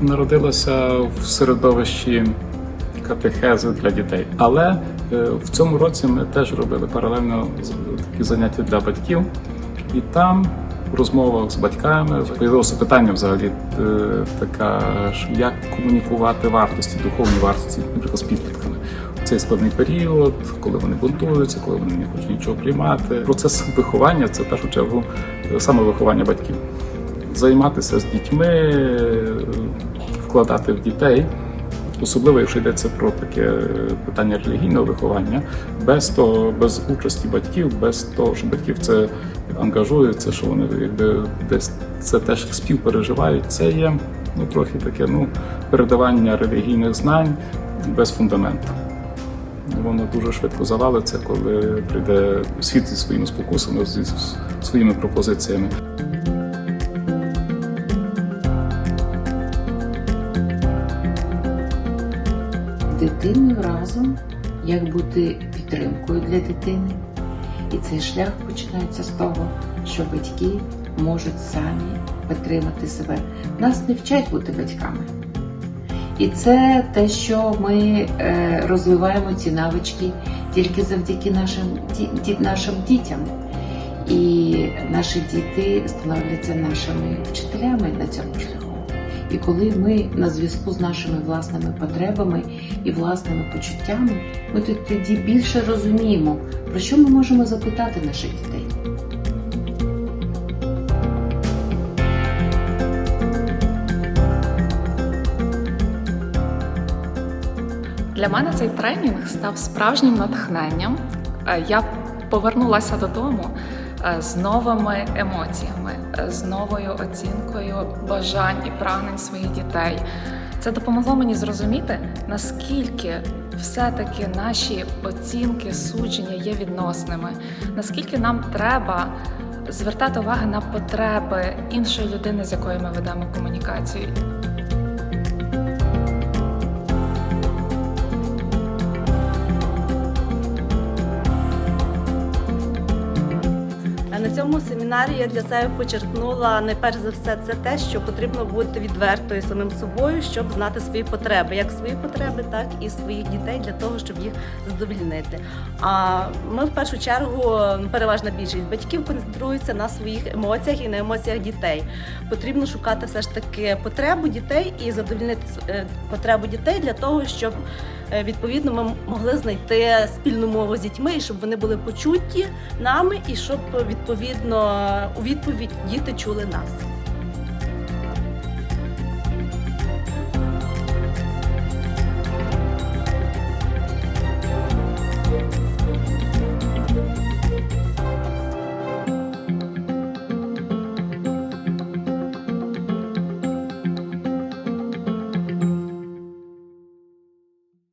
народилася в середовищі катехези для дітей. Але е, в цьому році ми теж робили паралельно такі заняття для батьків, і там в розмовах з батьками з'явилося питання взагалі е, така, як комунікувати вартості, духовні вартості, наприклад, з підлітками. Цей складний період, коли вони бунтуються, коли вони не хочуть нічого приймати. Процес виховання це в першу чергу е, саме виховання батьків. Займатися з дітьми, вкладати в дітей, особливо якщо йдеться про таке питання релігійного виховання, без того, без участі батьків, без того, що батьки в це ангажуються, що вони якби десь це теж співпереживають. Це є ну трохи таке ну передавання релігійних знань без фундаменту. Воно дуже швидко завалиться, коли прийде світ зі своїми спокусами, зі своїми пропозиціями. Дитиною разом, як бути підтримкою для дитини. І цей шлях починається з того, що батьки можуть самі підтримати себе. Нас не вчать бути батьками. І це те, що ми е, розвиваємо ці навички тільки завдяки нашим, нашим дітям. І наші діти становляться нашими вчителями на цьому шляху. І коли ми на зв'язку з нашими власними потребами і власними почуттями, ми тоді більше розуміємо, про що ми можемо запитати наших дітей. Для мене цей тренінг став справжнім натхненням. Е, Я повернулася додому з новими емоціями, е, з новою оцінкою бажань і прагнень своїх дітей. Це допомогло мені зрозуміти, наскільки все-таки наші оцінки, судження є відносними, наскільки нам треба звертати увагу на потреби іншої людини, з якою ми ведемо комунікацію. Цьому семінарі я для себе почерпнула найперш за все це те, що потрібно бути відвертою самим собою, щоб знати свої потреби, як свої потреби, так і своїх дітей для того, щоб їх задовільнити. А ми в першу чергу, переважна більшість батьків концентруються на своїх емоціях і на емоціях дітей. Потрібно шукати все ж таки потребу дітей і задовільнити е, потребу дітей для того, щоб відповідно ми могли знайти спільну мову з дітьми, і щоб вони були почуті нами, і щоб відповідно у відповідь діти чули нас.